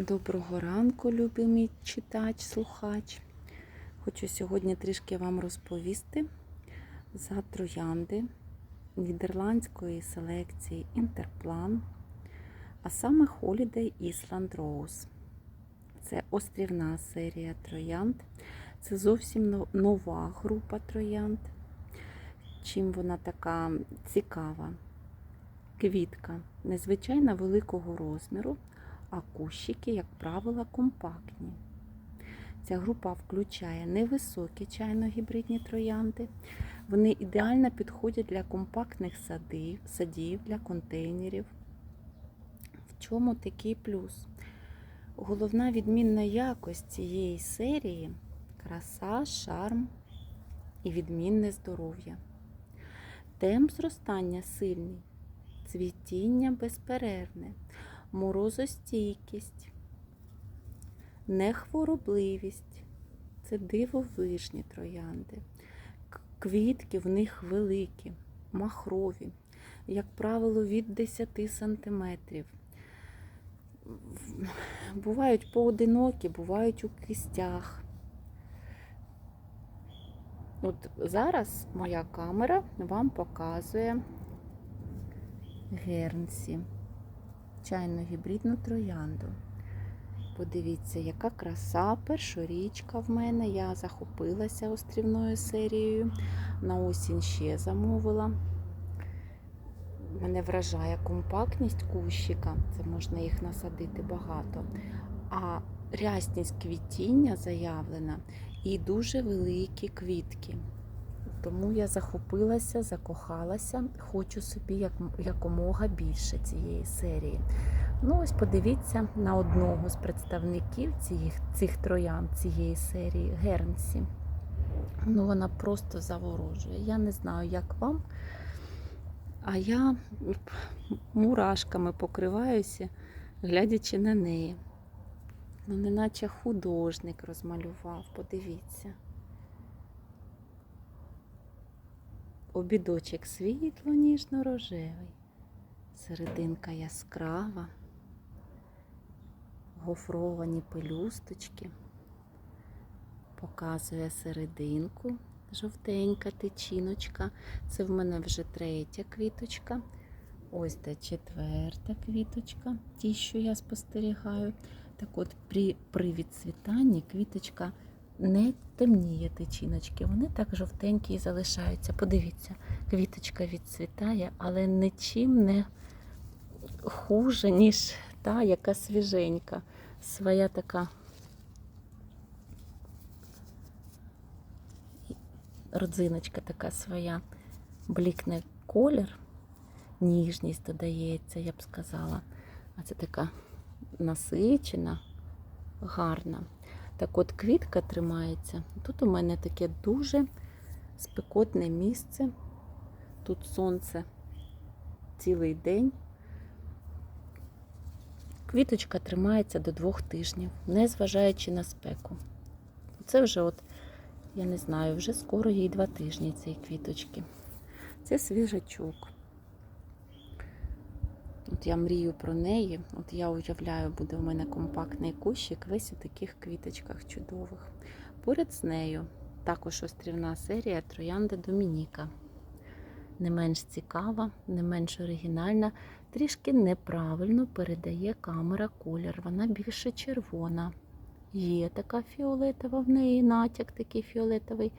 Доброго ранку, любий мій читач, слухач. Хочу сьогодні трішки вам розповісти за троянди нідерландської селекції Інтерплан, а саме Holiday Island Rose. Це острівна серія троянд. Це зовсім нова група троянд. Чим вона така цікава? Квітка незвичайно великого розміру, а кущики, як правило, компактні. Ця група включає невисокі чайно-гібридні троянди. Вони ідеально підходять для компактних садів, садів, для контейнерів. В чому такий плюс? Головна відмінна якость цієї серії краса, шарм і відмінне здоров'я. Темп зростання сильний, цвітіння безперервне, морозостійкість, нехворобливість. Це дивовижні троянди. Квітки в них великі, махрові, як правило, від 10 сантиметрів. Бувають поодинокі, бувають у кистях. От зараз моя камера вам показує гернсі, чайну гібридну троянду. Подивіться, яка краса, першорічка в мене. Я захопилася острівною серією. На осінь ще замовила. Мене вражає компактність кущика, це можна їх насадити багато. А рясність квітіння заявлена і дуже великі квітки. Тому я захопилася, закохалася, хочу собі як, якомога більше цієї серії. Ну, ось подивіться на одного з представників цих, цих троян цієї серії Гернсі. Ну, вона просто заворожує. Я не знаю, як вам, а я мурашками покриваюся, глядячи на неї. Ну, неначе художник розмалював, подивіться. Обідочок світло ніжно-рожевий, серединка яскрава, гофровані пелюсточки, показує серединку, жовтенька тичіночка. Це в мене вже третя квіточка. Ось де четверта квіточка, ті, що я спостерігаю. Так от при, при відцвітанні квіточка не темніє тичіночки, вони так жовтенькі і залишаються. Подивіться, квіточка відцвітає, але нічим не хуже, ніж та, яка свіженька. Своя така родзиночка така своя, блікне колір, ніжність додається, я б сказала. А це така насичена, гарна. Так от квітка тримається. Тут у мене таке дуже спекотне місце. Тут сонце цілий день. Квіточка тримається до двох тижнів, незважаючи на спеку. Це вже, от, я не знаю, вже скоро їй два тижні цієї квіточки. Це свіжачок. От я мрію про неї. От я уявляю, буде в мене компактний кущик весь у таких квіточках чудових. Поряд з нею також острівна серія Троянда Домініка. Не менш цікава, не менш оригінальна, трішки неправильно передає камера колір. Вона більше червона. Є така фіолетова в неї натяк, такий фіолетовий,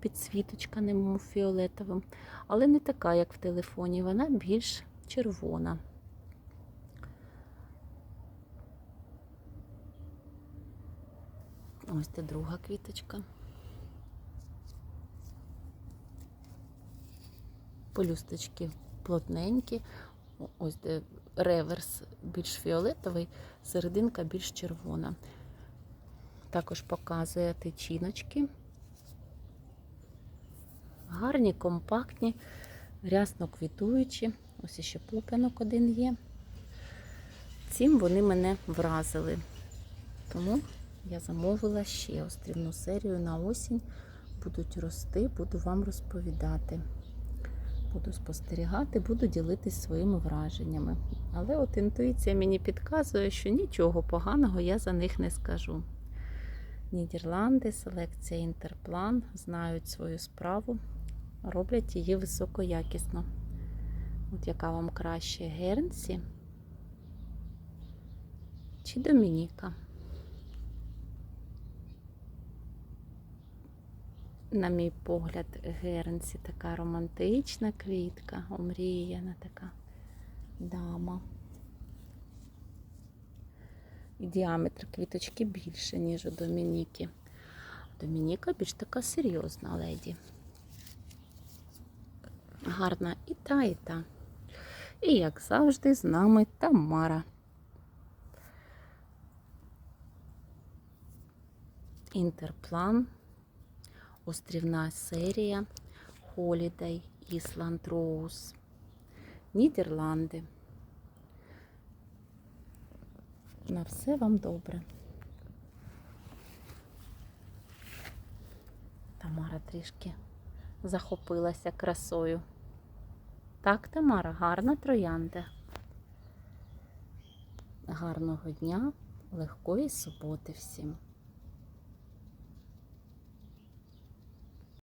підсвіточка, немов фіолетовим, але не така, як в телефоні, вона більш червона. Ось це друга квіточка. Полюсточки плотненькі. Ось де реверс більш фіолетовий, серединка більш червона. Також показує тичіночки. Гарні, компактні, рясно квітуючі. Ось ще пуп'янок один є. Цим вони мене вразили. Тому я замовила ще острівну серію на осінь. Будуть рости, буду вам розповідати. Буду спостерігати, буду ділитись своїми враженнями. Але от інтуїція мені підказує, що нічого поганого я за них не скажу. Нідерланди, селекція Інтерплан знають свою справу, роблять її високоякісно. От яка вам краще Гернсі чи Домініка? На мій погляд, Гернсі така романтична квітка, омріяна така дама. І діаметр квіточки більше, ніж у Домініки. Домініка більш така серйозна леді. Гарна і та, і та. І, як завжди, з нами Тамара. Інтерплан, острівна серія, Holiday, Island Rose, Нідерланди. На все вам добре. Тамара трішки захопилася красою. Так, Тамара, гарна троянда. Гарного дня, легкої суботи всім.